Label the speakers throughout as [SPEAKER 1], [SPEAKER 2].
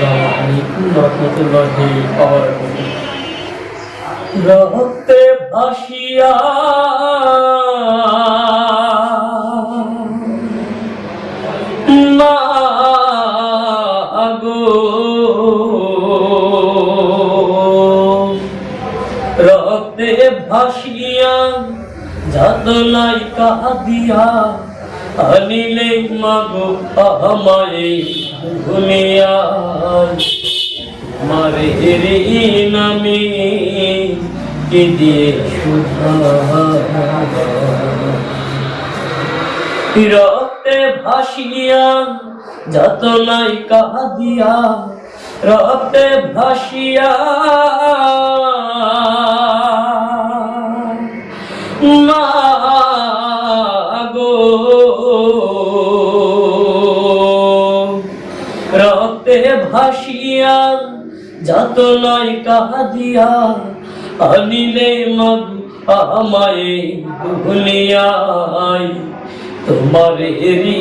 [SPEAKER 1] আসসালামু রক্তে ভাসিয়া মাগো রক্তে ভাসিয়া যাতনাই কাঁদিয়া আনিলে মাগো আমায় দুনিয়া। মারে রে নামে কে দিয়ে রক্তে ভাসিয়া যাতনাই কাঁদিয়া রক্তে ভাসিয়া রক্তে ভাসিয়া যত নয় কাঁদিয়া, আনিলে মগ আমায় দুনিয়ায় তোমার এরি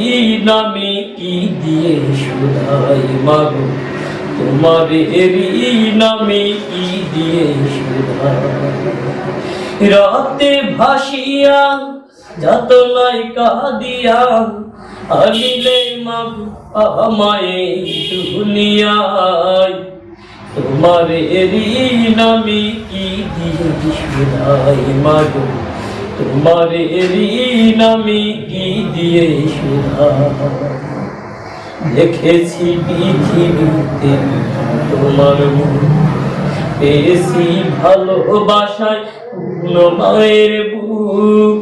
[SPEAKER 1] নামে কি দিয়ে সুধাই মাগো? তোমার এরি নামে কি দিয়ে সুধাই রাতে ভাসিয়া যত নাই কাঁদিয়া আনিলে মাগ আমায় দুনিয়ায়। তোমার এরি নামে কি দিয়ে মাগ? তোমার এরি নামে কি দিয়ে দেখেছি পৃথিবীতে তোমার পেয়েছি ভালোবাসায় মায়ের বুক।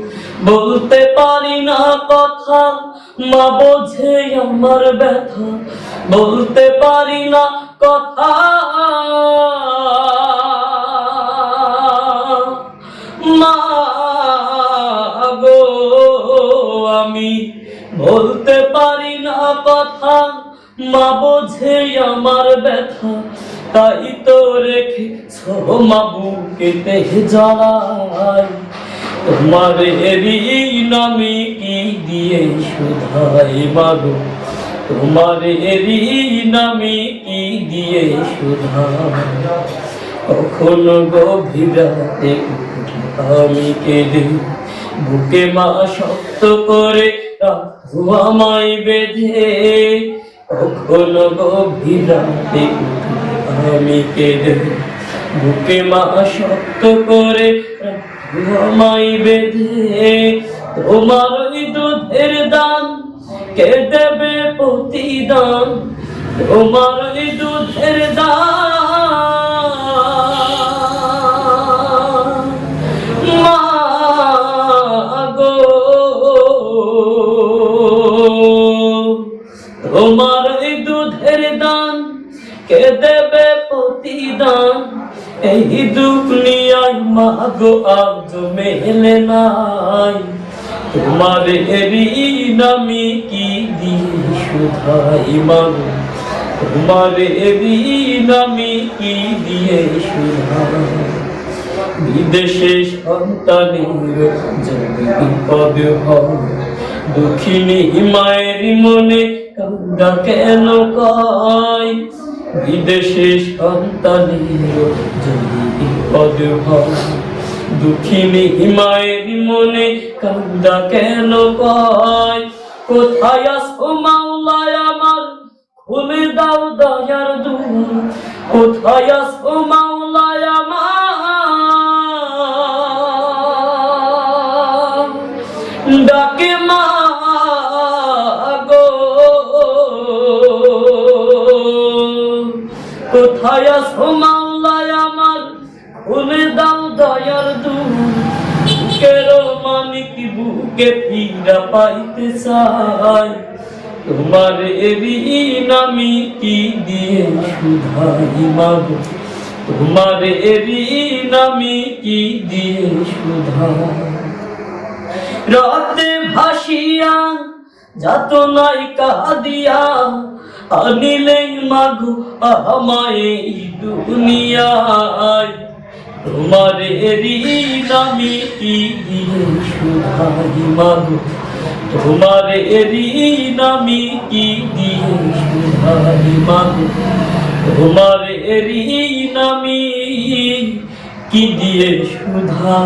[SPEAKER 1] বলতে পারি না কথা মা বোঝে আমার ব্যথা। বলতে পারি না কথা, মা গো, আমি বলতে পারি না কথা মা বোঝে আমার ব্যথা। তাই তো রেখে সব মা বুকেতে জড়াই তোমার এরি নামে কি দিয়ে শুধাই মাগো তোমার এরি নামে কি দিয়ে সুধাই কখনো গভীর রাতে আমি কেঁদে বুকে মা শক্ত করে আমায় বেঁধে। কখনো গভীর রাতে আমি কেঁদে বুকে মা শক্ত করে আমায় বেঁধে, তোমার ওই দুধের দান কে দেবে প্রতিদান? তোমার ওই দুধের দান। মা গো, তোমার দুধের দান কে দেবে প্রতিদান? এই মা গো আজ মেলে নাই। তোমার এরি নামি কি দিয়ে সুধাই মাগো? তোমার এরি নামি কি দিয়ে সুধাই বিদেশে সন্তানের যদি বিপদ হয়। দুঃখিনী মায়ের মনে কেন কয়? বিদেশে দুঃখিনী মনে কান্দা কেন পায়? কোথায় আসো মাওলায় আমার? খুলে দাও দয়ার দুয়ার কোথায় আসো কোথায় আসো মাওলায় আমার? খুলে দাও দয়ার বুকের মানিক বুকে ফিরা পাইতে চাই। তোমার এরি নামি কি দিয়ে সুধাই মাগো? তোমার এরি নামি কি দিয়ে সুধাই রাতে ভাসিয়া যাত নাই কাঁদিয়া আনিলে মাগো আমায় দুনিয়ায়। তোমার এরি নামি সুধাই মাগো, তোমার এরি নামি কি দিয়ে সুধাই মাগো, তোমার ঋণ আমি কি দিয়ে সুধা